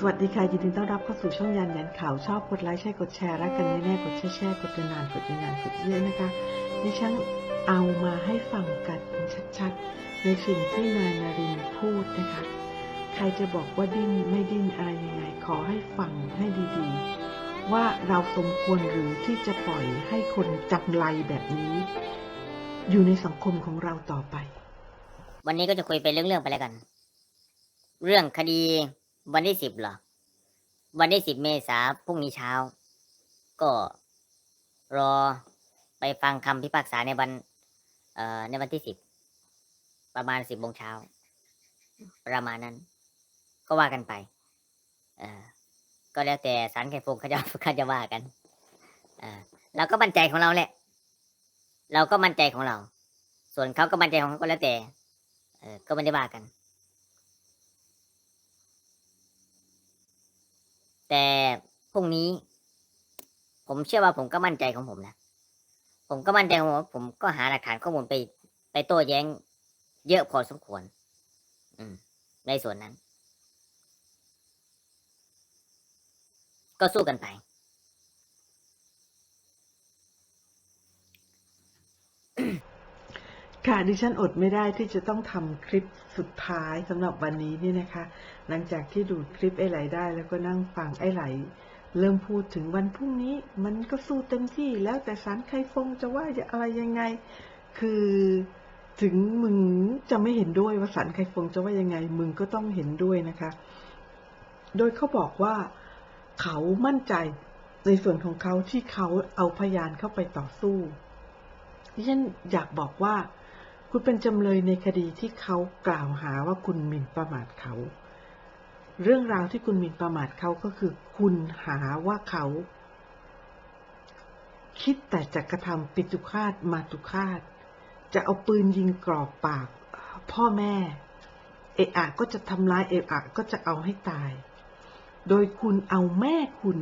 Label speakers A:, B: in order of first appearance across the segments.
A: สวัสดีค่ะยินดีต้อนรับเข้าสู่ช่องยันยันข่าวชอบกดไลค์ใช่กดแชร์รักกันแน่ๆกดแชร์แชร์กดนานๆกดนานๆกดเยอะนะคะดิฉันเอามาให้ฟังกันชัดๆ ในสิ่งที่นายนารินพูดนะคะ ใครจะบอกว่าดิ้นไม่ดิ้นอะไรยังไงขอให้ฟังให้ดีๆ ว่าเราสมควรหรือที่จะปล่อยให้คนจังไรแบบนี้ อยู่ในสังคมของเราต่อไป
B: วันนี้ก็จะคุยเป็นเรื่องๆไปแล้วกัน เรื่องคดี วันที่สิบเหรอ วันที่สิบเมษาพรุ่งนี้เช้า ก็รอไปฟังคำพิพากษาในวัน เอ่อ ในวันที่สิบ ประมาณสิบโมงเช้า ประมาณนั้น ก็ว่ากันไป เออก็แล้วแต่สารไข่ฟงเขาจะเขาจะว่ากันอ่าเราก็มั่นใจของเราแหละ เราก็มั่นใจของเรา ส่วนเขาก็มั่นใจของเขาก็แล้วแต่ เออ ก็ไม่ได้ว่ากัน แต่พรุ่งนี้ ผมเชื่อว่าผมก็มั่นใจของผมนะ ผมก็มั่นใจของผมผมก็หาหลักฐานข้อมูลไป ไปโต้แย้ง เยอะพอสมควร อืม ในส่วนนั้น ก็สู้กันไป
A: ค่ะดิฉันอดไม่ได้ที่จะต้องทำคลิปสุดท้ายสำหรับวันนี้นี่นะคะ หลังจากที่ดูคลิปไอ้ไหลได้แล้วก็นั่งฟังไอ้ไหล เริ่มพูดถึงวันพรุ่งนี้ มันก็สู้เต็มที่แล้วแต่สารใครฟงจะว่าจะอะไรยังไง คือถึงมึงจะไม่เห็นด้วยว่าสารใครฟงจะว่ายังไง มึงก็ต้องเห็นด้วยนะคะ โดยเขาบอกว่าเขามั่นใจในส่วนของเขาที่เขาเอาพยานเข้าไปต่อสู้ดิฉันอยากบอกว่า คุณเป็นจำเลยในคดีที่เขากล่าวหาว่าคุณหมิ่นประมาทเขา เรื่องราวที่คุณหมิ่นประมาทเขาก็คือ คุณหาว่าเขา คิดแต่จะกระทำปิตุคาตมาตุคาต จะเอาปืนยิงกรอกปาก พ่อแม่ เอะอะก็จะทำร้ายเอะอะก็จะเอาให้ตาย โดยคุณเอาแม่คุณ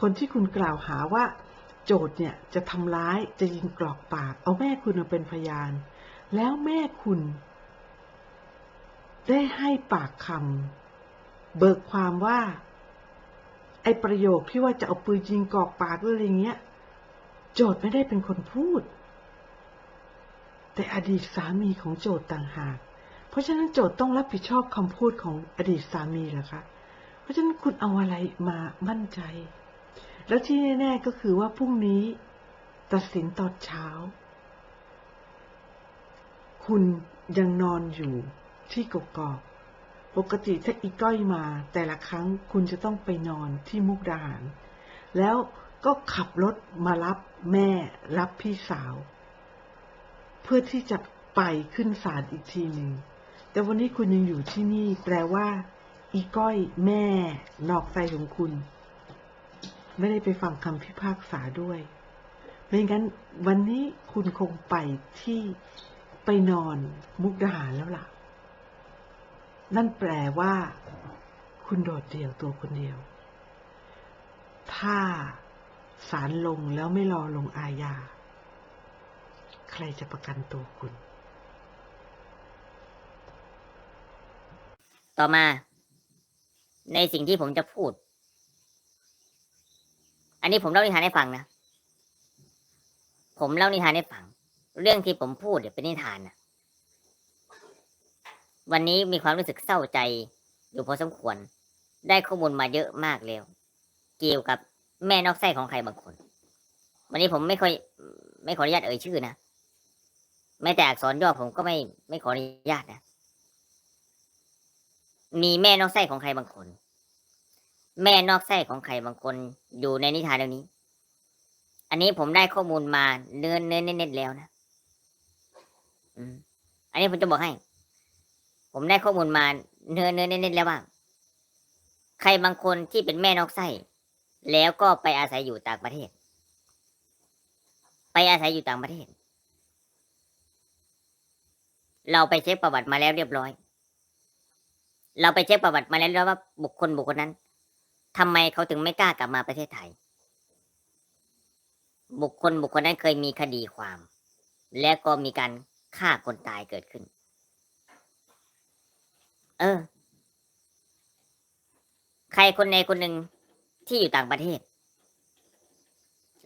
A: คนที่คุณกล่าวหาว่า โจทย์เนี่ยจะทำร้ายจะยิงกรอกปาก เอาแม่คุณมาเป็นพยาน แล้วแม่คุณ ได้ให้ปากคำเบิกความว่า ไอ้ประโยคที่ว่าจะเอาปืนยิงกรอกปากหรืออะไรเงี้ย โจทย์ไม่ได้เป็นคนพูด แต่อดีตสามีของโจทย์ต่างหาก เพราะฉะนั้นโจทย์ต้องรับผิดชอบคำพูดของอดีตสามีเหรอคะ เพราะฉะนั้นคุณเอาอะไรมามั่นใจ แล้วที่แน่ ๆก็คือว่าพรุ่งนี้ ตัดสินตอนเช้า คุณยังนอนอยู่ที่กกอกปกติถ้าอีก้อยมา แต่ละครั้งคุณจะต้องไปนอนที่มุกดาหาร แล้วก็ขับรถมารับแม่รับพี่สาว เพื่อที่จะไปขึ้นศาลอีกทีหนึ่งแต่วันนี้คุณยังอยู่ที่นี่ แปลว่า อีก้อยแม่นอกใจของคุณ ไม่ได้ไปฟังคำพิพากษาด้วย ไม่งั้นวันนี้คุณคงไปที่ไปนอนมุกดาหารแล้วล่ะ นั่นแปลว่า คุณโดดเดี่ยวตัวคนเดียว ถ้าศาลลงแล้วไม่รอลงอาญา ใครจะประกันตัวคุณ
B: ต่อมา ในสิ่งที่ผมจะพูด อันนี้ผมเล่านิทานให้ฟังนะ ผมเล่านิทานให้ฟัง เรื่องที่ผมพูดเนี่ยวเป็นนิทานนะวันนี้มีความรู้สึกเศร้าใจอยู่พอสมควร ได้ข้อมูลมาเยอะมากแล้ว เกี่ยวกับแม่นอกไส้ของใครบางคน วันนี้ผมไม่ค่อยไม่ขออนุญาตเอ่ยชื่อนะแม้แต่อักษรย่อผมก็ไม่ไม่ขออนุญาตนะ มีแม่นอกไส้ของใครบางคน แม่นอกไส้ของใครบางคนอยู่ในนิทานเรื่องนี้ อันนี้ผมได้ข้อมูลมาเนื้อเนื้อเน้นๆแล้วนะอืม อันนี้ผมจะบอกให้ ผมได้ข้อมูลมาเนื้อเนื้อเน้นๆแล้วว่า ใครบางคนที่เป็นแม่นอกไส้แล้วก็ไปอาศัยอยู่ต่างประเทศ ไปอาศัยอยู่ต่างประเทศ เราไปเช็คประวัติมาแล้วเรียบร้อย เราไปเช็คประวัติมาแล้วแล้วว่าบุคคลบุคคลนั้น ทำไมเขาถึงไม่กล้ากลับมาประเทศไทย บุคคลบุคคลนั้นเคยมีคดีความ และก็มีการฆ่าคนตายเกิดขึ้น เออ ใครคนใดคนหนึ่งที่อยู่ต่างประเทศ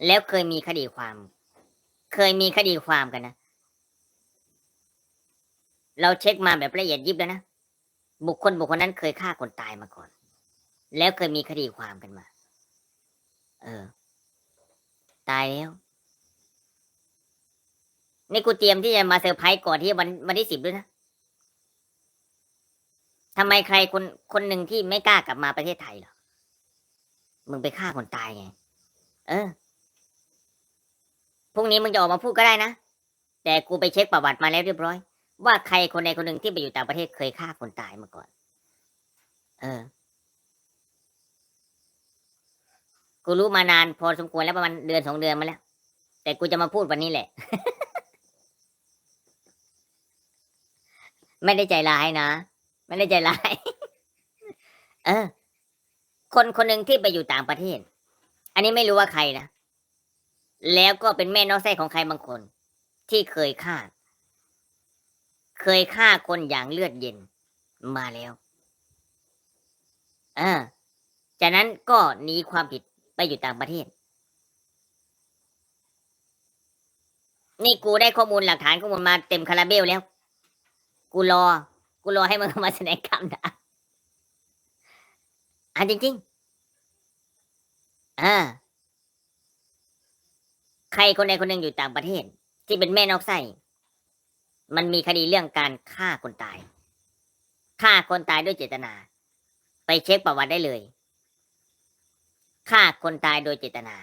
B: แล้วเคยมีคดีความ เคยมีคดีความกันนะเราเช็คมาแบบละเอียดยิบแล้วนะ บุคคลบุคคลนั้นเคยฆ่าคนตายมาก่อน แล้วเคยมีคดีความกันมา เออ ตายแล้ว นี่กูเตรียมที่จะมาเซอร์ไพรส์ก่อนที่วันวันที่สิบด้วยนะทำไมใครคนคนหนึ่งที่ไม่กล้ากลับมาประเทศไทยหรอ มึงไปฆ่าคนตายไง เออ พรุ่งนี้มึงจะออกมาพูดก็ได้นะ แต่กูไปเช็คประวัติมาแล้วเรียบร้อย ว่าใครคนใดคนหนึ่งที่ไปอยู่ต่างประเทศเคยฆ่าคนตายมาก่อน เออ กูรู้มานานพอสมควรแล้วประมาณเดือนสองเดือนมาแล้ว แต่กูจะมาพูดวันนี้แหละ ไม่ได้ใจร้ายนะ ไม่ได้ใจร้าย เออ คนคนหนึ่งที่ไปอยู่ต่างประเทศ อันนี้ไม่รู้ว่าใครนะ แล้วก็เป็นแม่นอกไส้ของใครบางคน ที่เคยฆ่า เคยฆ่าคนอย่างเลือดเย็นมาแล้ว เอ่าจากนั้นก็หนีความผิด อยู่ต่างประเทศ นี่กูได้ข้อมูลหลักฐานข้อมูลมาเต็มคาราเบลแล้ว กูรอ กูรอให้มึงมาแสดงคำนะอะจริงๆอ่าใครคนใดคนหนึ่งอยู่ต่างประเทศ ที่เป็นแม่นอกไส้มันมีคดีเรื่องการฆ่าคนตายฆ่าคนตายด้วยเจตนา ไปเช็คประวัติได้เลย ฆ่าคนตายโดยเจตนา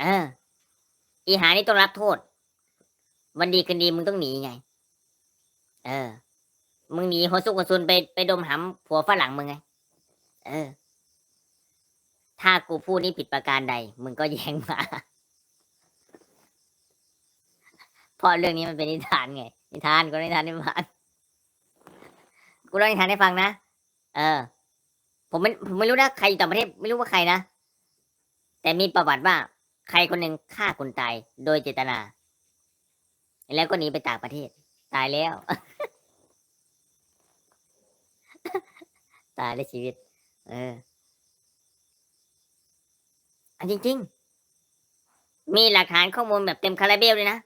B: เออ อีหานี่ต้องรับโทษ วันดีคืนดีมึงต้องหนีไง เออ มึงหนีหัวซุกหัวซุนไปไปดมหำผัวฝรั่งมึงไง เออ ถ้ากูพูดนี่ผิดประการใด มึงก็แย้งมาเพราะเรื่องนี้มันเป็นนิทานไง นิทานก็นิทานนิทาน กูเล่านิทานให้ฟังนะ เออ ผมไม่ผมไม่รู้นะใครอยู่ต่างประเทศไม่รู้ว่าใครนะ แต่มีประวัติว่า ใครคนหนึ่งฆ่าคนตายโดยเจตนา แล้วก็หนีไปต่างประเทศ ตายแล้ว ตายในชีวิต เอออันจริง ๆ มีหลักฐานข้อมูลแบบเต็มคาราเบลเลยนะ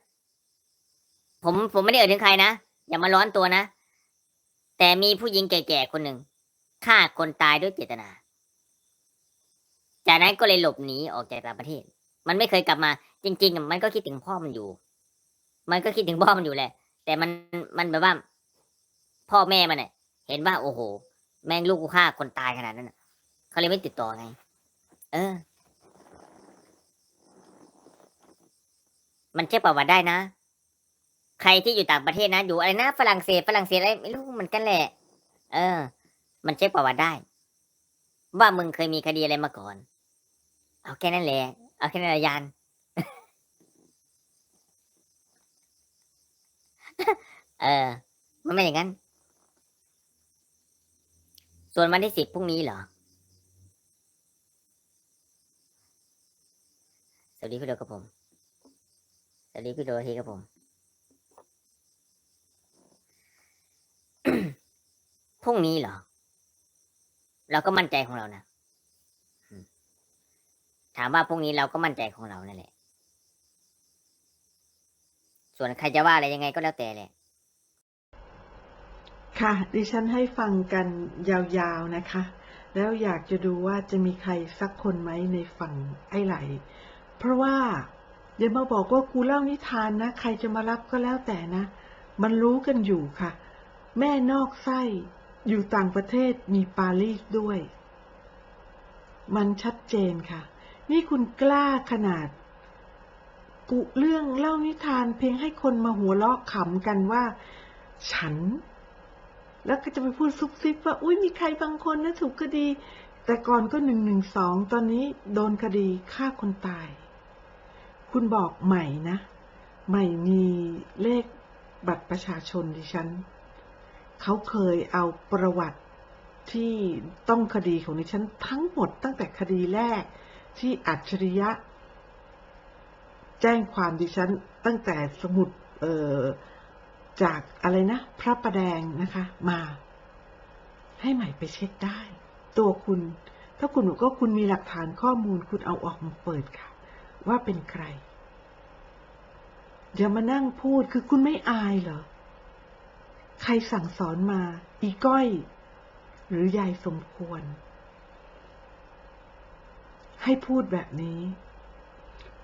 B: ผมผมไม่ได้เอ่ยถึงใครนะ อย่ามาร้อนตัวนะ แต่มีผู้หญิงแก่ๆคนหนึ่ง ฆ่าคนตายด้วยเจตนา จากนั้นก็เลยหลบหนีออกจากต่างประเทศ มันไม่เคยกลับมา จริง ๆ มันก็คิดถึงพ่อมันอยู่ มันก็คิดถึงพ่อมันอยู่แหละ แต่มันมันแบบว่า พ่อแม่มันเนี่ยเห็นว่าโอ้โห แม่งลูกกูฆ่าคนตายขนาดนั้นเขาเลยไม่ติดต่อไง เออ มันเช็คประวัติได้นะใครที่อยู่ต่างประเทศนะ อยู่อะไรนะฝรั่งเศสฝรั่งเศสอะไรไม่รู้เหมือนกันแหละ เออ มันเช็คประวัติได้ ว่ามึงเคยมีคดีอะไรมาก่อน เอาแค่นั้นแหละ เอาแค่นั้นละยาน เออ มันไม่อย่างนั้น ส่วนวันที่สิบพรุ่งนี้เหรอ สวัสดีพี่โดกับผม สวัสดีพี่โดทีครับผมพรุ่งนี้เหรอ เราก็มั่นใจของเรานะถามว่าพรุ่งนี้เราก็มั่นใจของเรานั่นแหละ ส่วนใครจะว่าอะไรยังไงก็แล้วแต่แหละ
A: ค่ะ ดิฉันให้ฟังกันยาวๆนะคะ แล้วอยากจะดูว่าจะมีใครสักคนไหมในฝั่งไอ้ไหล เพราะว่าเดี๋ยวมาบอกว่ากูเล่านิทานนะ ใครจะมารับก็แล้วแต่นะ มันรู้กันอยู่ค่ะ แม่นอกไส้ อยู่ต่างประเทศมีปารีสด้วย มันชัดเจนค่ะ นี่คุณกล้าขนาด กุเรื่องเล่านิทานเพียงให้คนมาหัวเราะขำกันว่า ฉัน แล้วก็จะไปพูดซุบซิบว่า อุ้ยมีใครบางคนนะถูกคดี แต่ก่อนก็หนึ่งหนึ่งสองตอนนี้โดนคดีฆ่าคนตาย คุณบอกใหม่นะ ใหม่มีเลขบัตรประชาชนดิฉัน เขาเคยเอาประวัติที่ต้องคดีของดิฉันทั้งหมดตั้งแต่คดีแรกที่อัจฉริยะ แจ้งความดิฉันตั้งแต่สมุดจากอะไรนะ พระประแดงนะคะมา ให้ใหม่ไปเช็คได้ ตัวคุณ ถ้าคุณบอกว่าคุณมีหลักฐานข้อมูลคุณเอาออกมาเปิดค่ะ ว่าเป็นใครอย่ามานั่งพูดคือคุณไม่อายเหรอ ใครสั่งสอนมา อีก้อย หรือยายสมควร ให้พูดแบบนี้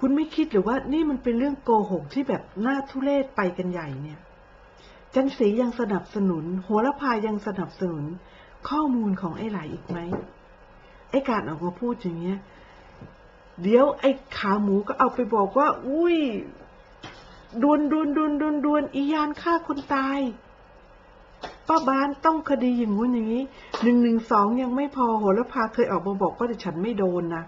A: คุณไม่คิดหรือว่านี่มันเป็นเรื่องโกหกที่แบบน่าทุเรศไปกันใหญ่เนี่ย จันสียังสนับสนุน โหระพายังสนับสนุน ข้อมูลของไอ้ไหลอีกไหม ไอ้การออกมาพูดอย่างเงี้ย เดี๋ยวไอ้ขาหมูก็เอาไปบอกว่า อุ้ยดวนดวนดวนดวนดวนอียานฆ่าคนตาย ป้าบ้านต้องคดีอย่างงู้นอย่างนี้หนึ่งหนึ่งสองยังไม่พอโหระพาเคยออกมาบอกว่าแต่ฉันไม่โดนนะ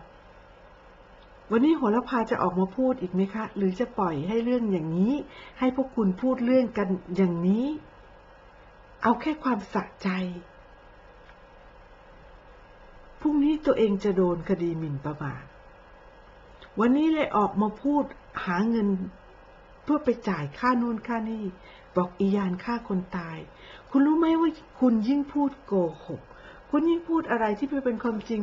A: วันนี้โหระพาจะออกมาพูดอีกไหมคะ หรือจะปล่อยให้เรื่องอย่างนี้ ให้พวกคุณพูดเรื่องกันอย่างนี้ เอาแค่ความสะใจพรุ่งนี้ตัวเองจะโดนคดีหมิ่นประมาทวันนี้เลยออกมาพูดหาเงิน เพื่อไปจ่ายค่านู่นค่านี่ บอกอียานฆ่าคนตาย คุณรู้ไหมว่าคุณยิ่งพูดโกหก คุณยิ่งพูดอะไรที่ไม่เป็นความจริง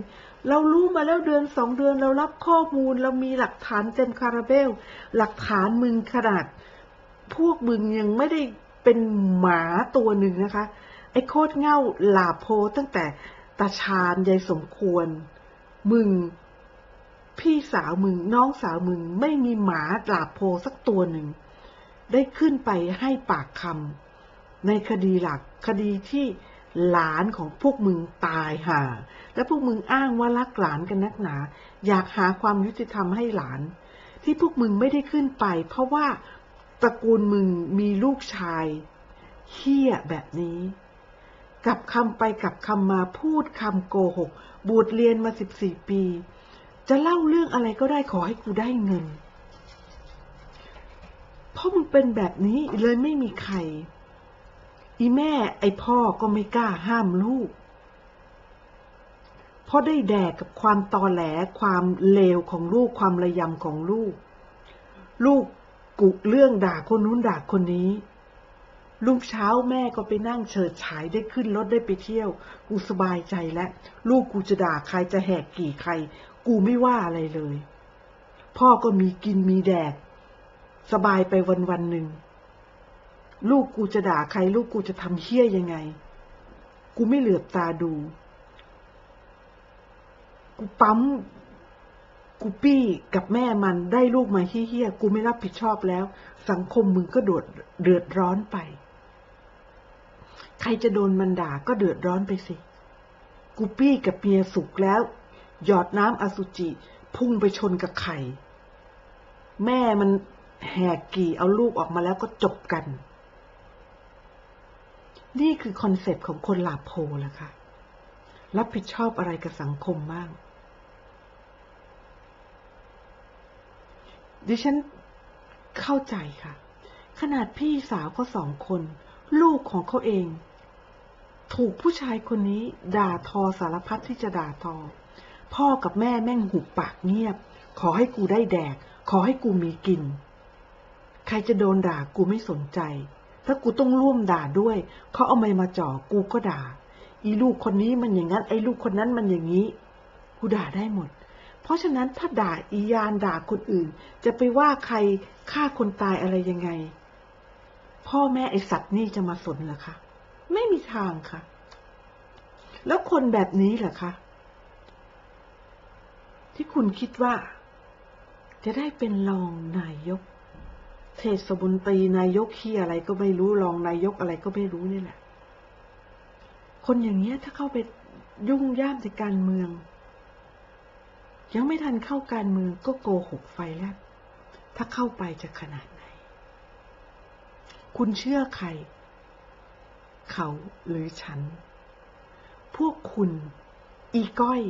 A: เรารู้มาแล้วเดือนสองเดือนเรารับข้อมูล เรามีหลักฐานเต็มคาราเบล หลักฐานมึงขนาด พวกมึงยังไม่ได้เป็นหมาตัวหนึ่งนะคะ ไอ้โคตรเง่าหลาโพตั้งแต่ตาชาญยายสมควร มึง พี่สาวมึง น้องสาวมึง ไม่มีหมาหลาโพสักตัวหนึ่ง ได้ขึ้นไปให้ปากคำในคดีหลักคดีที่หลานของพวกมึงตายห่า และพวกมึงอ้างว่ารักหลานกันนักหนา อยากหาความยุติธรรมให้หลาน ที่พวกมึงไม่ได้ขึ้นไป เพราะว่าตระกูลมึงมีลูกชายเฮี้ยแบบนี้กลับคำไปกลับคำมาพูดคำโกหกบูดเรียนมาสิบสี่ปี จะเล่าเรื่องอะไรก็ได้ขอให้กูได้เงิน เพราะมึงเป็นแบบนี้เลยไม่มีใคร อีแม่ไอพ่อก็ไม่กล้าห้ามลูก เพราะได้แดกกับความตอแหลความเลวของลูกความระยำของลูก ลูกกุเรื่องด่าคนนู้นด่าคนนี้ลูกเช้าแม่ก็ไปนั่งเฉิดฉายได้ขึ้นรถได้ไปเที่ยว กูสบายใจแล้วลูกกูจะด่าใครจะแหกกี่ใคร กูไม่ว่าอะไรเลย พ่อก็มีกินมีแดก สบายไปวันวันหนึ่ง ลูกกูจะด่าใคร ลูกกูจะทำเฮี้ยยังไง กูไม่เหลือบตาดู กูปั๊ม กูปี้กับแม่มันได้ลูกมาเฮี้ยๆกูไม่รับผิดชอบแล้ว สังคมมึงก็โดดเดือดร้อนไป ใครจะโดนมันด่าก็เดือดร้อนไปสิ กูปี้กับเมียสุกแล้ว หยอดน้ำอสุจิ พุ่งไปชนกับไข่ แม่มัน แหกกี่เอาลูกออกมาแล้วก็จบกัน นี่คือคอนเซปต์ของคนหลาโพละค่ะ รับผิดชอบอะไรกับสังคมบ้าง ดิฉันเข้าใจค่ะ ขนาดพี่สาวเขาสองคน ลูกของเขาเอง ถูกผู้ชายคนนี้ ด่าทอสารพัดที่จะด่าทอ พ่อกับแม่แม่งหุบปากเงียบ ขอให้กูได้แดก ขอให้กูมีกิน ใครจะโดนด่ากูไม่สนใจ ถ้ากูต้องร่วมด่าด้วย เขาเอาไม้มาจ่อกูก็ด่า อีลูกคนนี้มันอย่างนั้น ไอ้ลูกคนนั้นมันอย่างนี้ กูด่าได้หมด เพราะฉะนั้นถ้าด่าอียานด่าคนอื่น จะไปว่าใครฆ่าคนตายอะไรยังไง พ่อแม่ไอสัตว์นี่จะมาสนเหรอคะ ไม่มีทางค่ะ แล้วคนแบบนี้เหรอคะ ที่คุณคิดว่าจะได้เป็นรองนายก เทศบนตรีนายกขี้อะไรก็ไม่รู้รองนายกอะไรก็ไม่รู้นี่แหละ คนอย่างเงี้ยถ้าเข้าไปยุ่งย่ามในการเมือง ยังไม่ทันเข้าการเมืองก็โกหกไฟแล้ว ถ้าเข้าไปจะขนาดไหน คุณเชื่อใคร เขาหรือฉัน พวกคุณ อีก้อย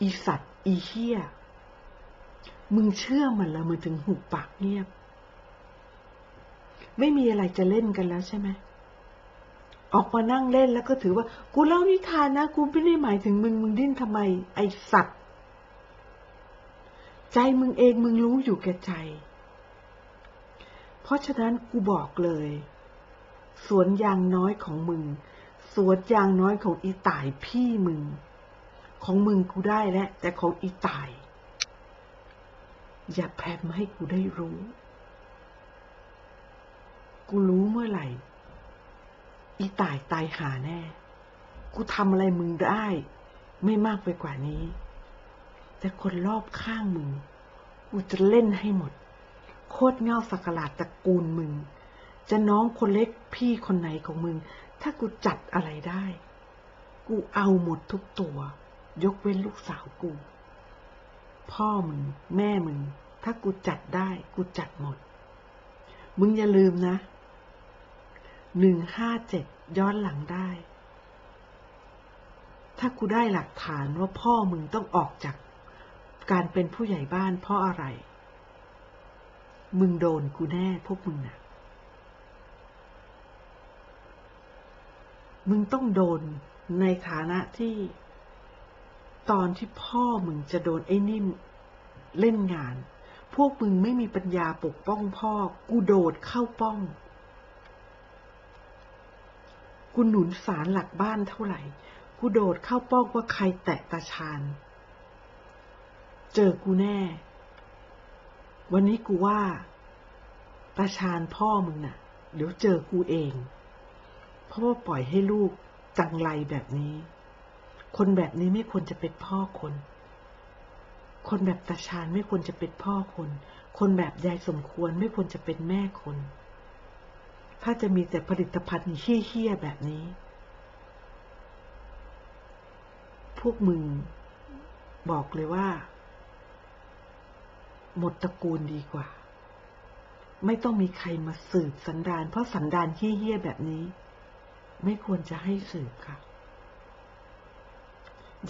A: อีสัตว์ อีเฮี้ย มึงเชื่อมันแล้วมึงถึงหุบปากเงียบ ไม่มีอะไรจะเล่นกันแล้วใช่ไหมออกมานั่งเล่นแล้วก็ถือว่า กูเล่านิทานนะกูไม่ได้หมายถึงมึงมึงดิ้นทำไม ไอสัตว์ ใจมึงเองมึงรู้อยู่แก่ใจ เพราะฉะนั้นกูบอกเลย สวนยางน้อยของมึง สวนยางน้อยของอีต่ายพี่มึง ของมึงกูได้แล้วแต่ของอีต่าย อย่าแพรมให้กูได้รู้ กูรู้เมื่อไหร่ อีตายตายหาแน่ กูทำอะไรมึงได้ ไม่มากไปกว่านี้ แต่คนรอบข้างมึง กูจะเล่นให้หมด โคตรเงาสักหลาดตระกูลมึง จะน้องคนเล็กพี่คนไหนของมึง ถ้ากูจัดอะไรได้ กูเอาหมดทุกตัว ยกเว้นลูกสาวกู พ่อมึง แม่มึง ถ้ากูจัดได้ กูจัดหมดมึงอย่าลืมนะ หนึ่งห้าเจ็ดย้อนหลังได้ ถ้ากูได้หลักฐานว่าพ่อมึงต้องออกจากการเป็นผู้ใหญ่บ้านเพราะอะไร มึงโดนกูแน่พวกมึงนะมึงต้องโดนในฐานะที่ตอนที่พ่อมึงจะโดนไอ้นิ่มเล่นงาน พวกมึงไม่มีปัญญาปกป้องพ่อ กูโดดเข้าป้อง กูหนุนสารหลักบ้านเท่าไหร่ กูโดดเข้าป้องว่าใครแตะตาชาญเจอกูแน่ วันนี้กูว่า ตาชาญพ่อมึงน่ะ เดี๋ยวเจอกูเอง เพราะว่าปล่อยให้ลูกจังไรแบบนี้ คนแบบนี้ไม่ควรจะเป็นพ่อคน คนแบบตาชาญไม่ควรจะเป็นพ่อคน คนแบบยายสมควรไม่ควรจะเป็นแม่คน ถ้าจะมีแต่ผลิตภัณฑ์เฮี้ยๆแบบนี้ พวกมึงบอกเลยว่า หมดตระกูลดีกว่า ไม่ต้องมีใครมาสืบสันดาน เพราะสันดานเฮี้ยๆแบบนี้ ไม่ควรจะให้สืบค่ะ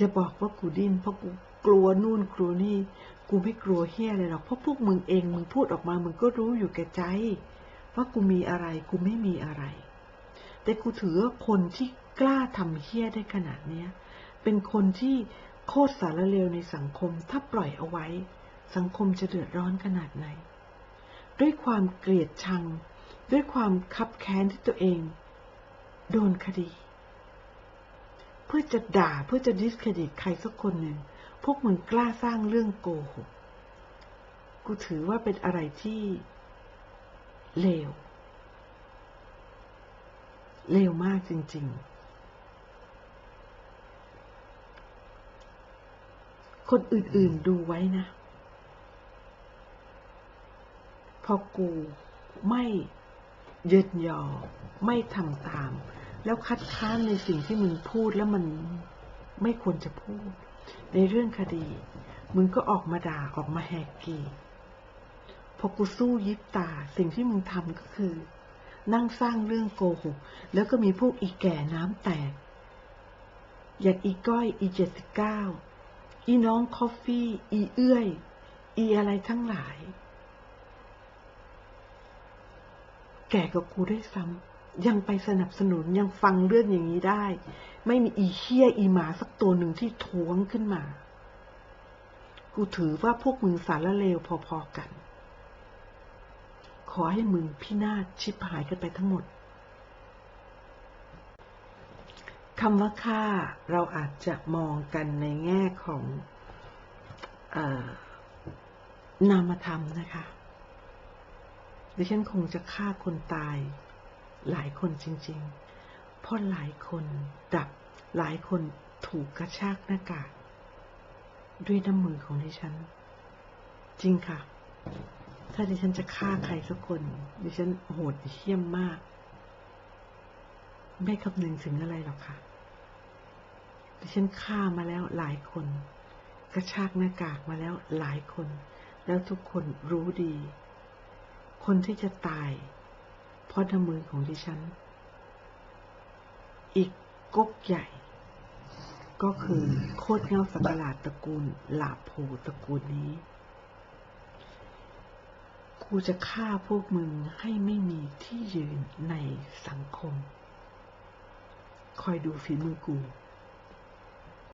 A: จะบอกว่ากูดิ้นเพราะกูกลัวนู่นกลัวนี่ กูไม่กลัวเฮี้ยเลยหรอกเพราะพวกมึงเองมึงพูดออกมามึงก็รู้อยู่แก่ใจ ว่ากูมีอะไรกูไม่มีอะไร แต่กูถือว่าคนที่กล้าทำเฮี้ยได้ขนาดเนี้ย เป็นคนที่โคตรสารเลวในสังคมถ้าปล่อยเอาไว้ สังคมจะเดือดร้อนขนาดไหน ด้วยความเกลียดชัง ด้วยความคับแค้นที่ตัวเอง โดนคดี เพื่อจะด่าเพื่อจะดิสเครดิตใครสักคนหนึ่ง พวกมึงกล้าสร้างเรื่องโกหกกูถือว่าเป็นอะไรที่ เลว เลวมากจริง ๆ คนอื่น ๆ ดูไว้นะ พอกูไม่เยินยอ ไม่ทำตาม แล้วคัดค้านในสิ่งที่มึงพูดแล้วมันไม่ควรจะพูด ในเรื่องคดี มึงก็ออกมาด่าออกมาแหกกี พอกูสู้ยิบตาสิ่งที่มึงทำก็คือ นั่งสร้างเรื่องโกหก แล้วก็มีพวกอีแก่น้ำแตก อย่างอีก้อยอีเจ็ดสิบเก้าอีน้องคอฟฟี่ อีเอื้อย อีอะไรทั้งหลาย แก่กับกูได้ซ้ำยังไปสนับสนุนยังฟังเรื่องอย่างนี้ได้ ไม่มีอีเฮี้ยอีหมาสักตัวหนึ่งที่ท้วงขึ้นมา กูถือว่าพวกมึงสารเลวพอๆกัน ขอให้มึงพินาศชิบหายกันไปทั้งหมดคำว่าฆ่าเราอาจจะมองกันในแง่ของออนามธรรมนะคะดิฉันคงจะฆ่าคนตายหลายคนจริงๆ เพราะหลายคนดับหลายคนถูกกระชากหน้ากากด้วยน้ำมือของดิฉัน จริงค่ะ ถ้าดิฉันจะฆ่าใครสักคน ดิฉันโหดเหี้ยมมาก ไม่คำนึงถึงอะไรหรอกค่ะ ดิฉันฆ่ามาแล้วหลายคน กระชากหน้ากากมาแล้วหลายคน แล้วทุกคนรู้ดี คนที่จะตาย เพราะน้ำมือของดิฉัน อีกก๊กใหญ่ ก็คือโคตรเงาสักหลาดตระกูลหลาโพตระกูลนี้ กูจะฆ่าพวกมึงให้ไม่มีที่ยืนในสังคม คอยดูฝีมือกู